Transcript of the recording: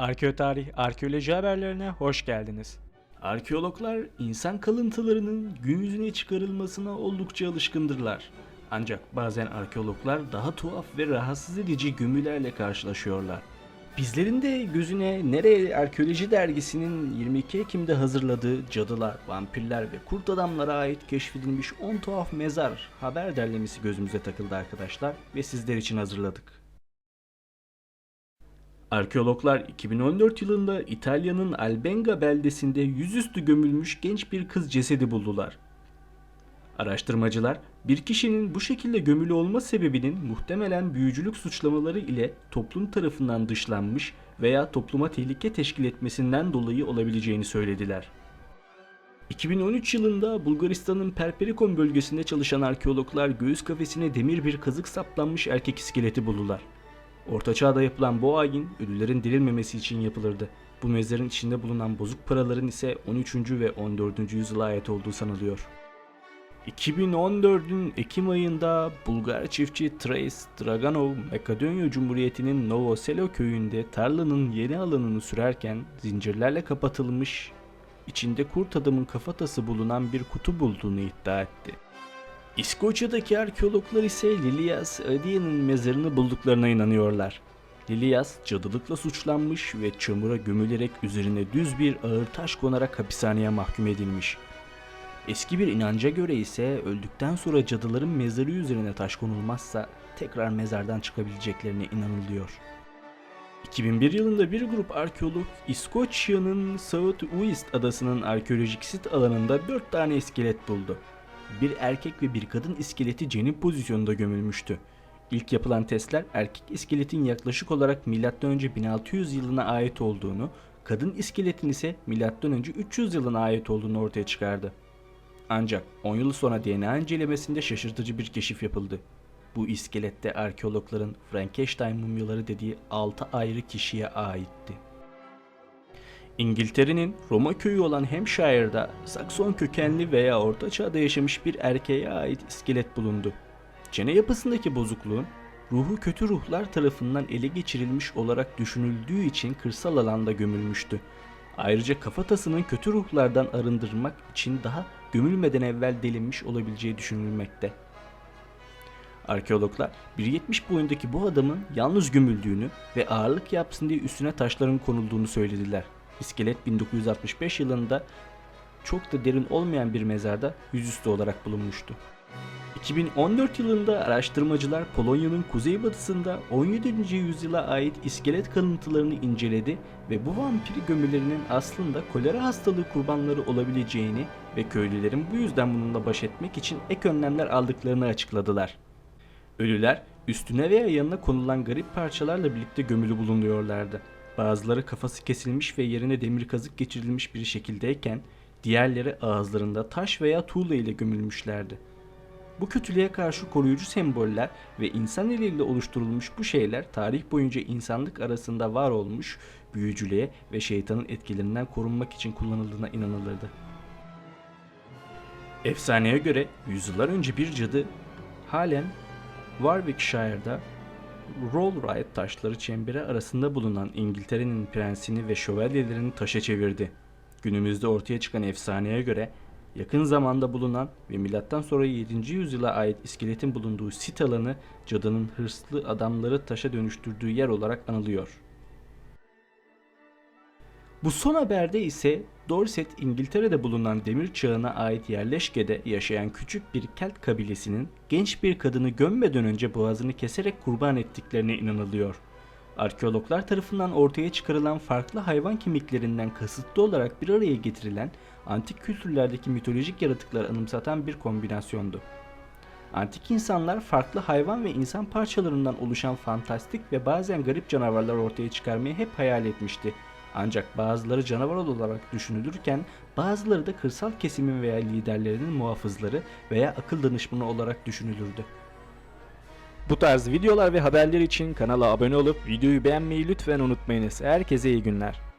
Arkeotarih, arkeoloji haberlerine hoş geldiniz. Arkeologlar insan kalıntılarının gün yüzüne çıkarılmasına oldukça alışkındırlar. Ancak bazen arkeologlar daha tuhaf ve rahatsız edici gömülerle karşılaşıyorlar. Bizlerin de gözüne Nereye Arkeoloji dergisinin 22 Ekim'de hazırladığı cadılar, vampirler ve kurt adamlara ait keşfedilmiş 10 tuhaf mezar haber derlemesi gözümüze takıldı arkadaşlar ve sizler için hazırladık. Arkeologlar 2014 yılında İtalya'nın Albenga beldesinde yüzüstü gömülmüş genç bir kız cesedi buldular. Araştırmacılar bir kişinin bu şekilde gömülü olma sebebinin muhtemelen büyücülük suçlamaları ile toplum tarafından dışlanmış veya topluma tehlike teşkil etmesinden dolayı olabileceğini söylediler. 2013 yılında Bulgaristan'ın Perperikon bölgesinde çalışan arkeologlar göğüs kafesine demir bir kazık saplanmış erkek iskeleti buldular. Orta Çağ'da yapılan bu ayin ölülerin dirilmemesi için yapılırdı. Bu mezarın içinde bulunan bozuk paraların ise 13. ve 14. yüzyıla ait olduğu sanılıyor. 2014'ün Ekim ayında Bulgar çiftçi Trais Draganov, Makedonya Cumhuriyeti'nin Novoselo köyünde tarlanın yeni alanını sürerken zincirlerle kapatılmış, içinde kurt adamın kafatası bulunan bir kutu bulduğunu iddia etti. İskoçya'daki arkeologlar ise Lilias Adia'nın mezarını bulduklarına inanıyorlar. Lilias cadılıkla suçlanmış ve çamura gömülerek üzerine düz bir ağır taş konarak hapishaneye mahkum edilmiş. Eski bir inanca göre ise öldükten sonra cadıların mezarı üzerine taş konulmazsa tekrar mezardan çıkabileceklerine inanılıyor. 2001 yılında bir grup arkeolog İskoçya'nın South Uist adasının arkeolojik sit alanında 4 tane iskelet buldu. Bir erkek ve bir kadın iskeleti cenin pozisyonunda gömülmüştü. İlk yapılan testler erkek iskeletin yaklaşık olarak M.Ö. 1600 yılına ait olduğunu, kadın iskeletin ise M.Ö. 300 yılına ait olduğunu ortaya çıkardı. Ancak 10 yıl sonra DNA incelemesinde şaşırtıcı bir keşif yapıldı. Bu iskelette arkeologların Frankenstein mumyaları dediği 6 ayrı kişiye aitti. İngiltere'nin Roma köyü olan Hampshire'da Sakson kökenli veya Orta Çağ'da yaşamış bir erkeğe ait iskelet bulundu. Çene yapısındaki bozukluğun ruhu kötü ruhlar tarafından ele geçirilmiş olarak düşünüldüğü için kırsal alanda gömülmüştü. Ayrıca kafatasının kötü ruhlardan arındırmak için daha gömülmeden evvel delinmiş olabileceği düşünülmekte. Arkeologlar 1.70 boyundaki bu adamın yalnız gömüldüğünü ve ağırlık yapsın diye üstüne taşların konulduğunu söylediler. İskelet 1965 yılında çok da derin olmayan bir mezarda yüzüstü olarak bulunmuştu. 2014 yılında araştırmacılar Polonya'nın kuzeybatısında 17. yüzyıla ait iskelet kalıntılarını inceledi ve bu vampir gömülerinin aslında kolera hastalığı kurbanları olabileceğini ve köylülerin bu yüzden bununla baş etmek için ek önlemler aldıklarını açıkladılar. Ölüler üstüne veya yanına konulan garip parçalarla birlikte gömülü bulunuyorlardı. Bazıları kafası kesilmiş ve yerine demir kazık geçirilmiş bir şekildeyken diğerleri ağızlarında taş veya tuğla ile gömülmüşlerdi. Bu kötülüğe karşı koruyucu semboller ve insan eliyle oluşturulmuş bu şeyler tarih boyunca insanlık arasında var olmuş büyücülüğe ve şeytanın etkilerinden korunmak için kullanıldığına inanılırdı. Efsaneye göre yüzyıllar önce bir cadı halen Warwickshire'da Rollright taşları çemberi arasında bulunan İngiltere'nin prensini ve şövalyelerini taşa çevirdi. Günümüzde ortaya çıkan efsaneye göre yakın zamanda bulunan ve milattan sonra 7. yüzyıla ait iskeletin bulunduğu sit alanı cadının hırslı adamları taşa dönüştürdüğü yer olarak anılıyor. Bu son haberde ise Dorset, İngiltere'de bulunan demir çağına ait yerleşkede yaşayan küçük bir Kelt kabilesinin genç bir kadını gömmeden önce boğazını keserek kurban ettiklerine inanılıyor. Arkeologlar tarafından ortaya çıkarılan farklı hayvan kemiklerinden kasıtlı olarak bir araya getirilen antik kültürlerdeki mitolojik yaratıkları anımsatan bir kombinasyondu. Antik insanlar farklı hayvan ve insan parçalarından oluşan fantastik ve bazen garip canavarlar ortaya çıkarmayı hep hayal etmişti. Ancak bazıları canavar olarak düşünülürken bazıları da kırsal kesimin veya liderlerinin muhafızları veya akıl danışmanı olarak düşünülürdü. Bu tarz videolar ve haberler için kanala abone olup videoyu beğenmeyi lütfen unutmayınız. Herkese iyi günler.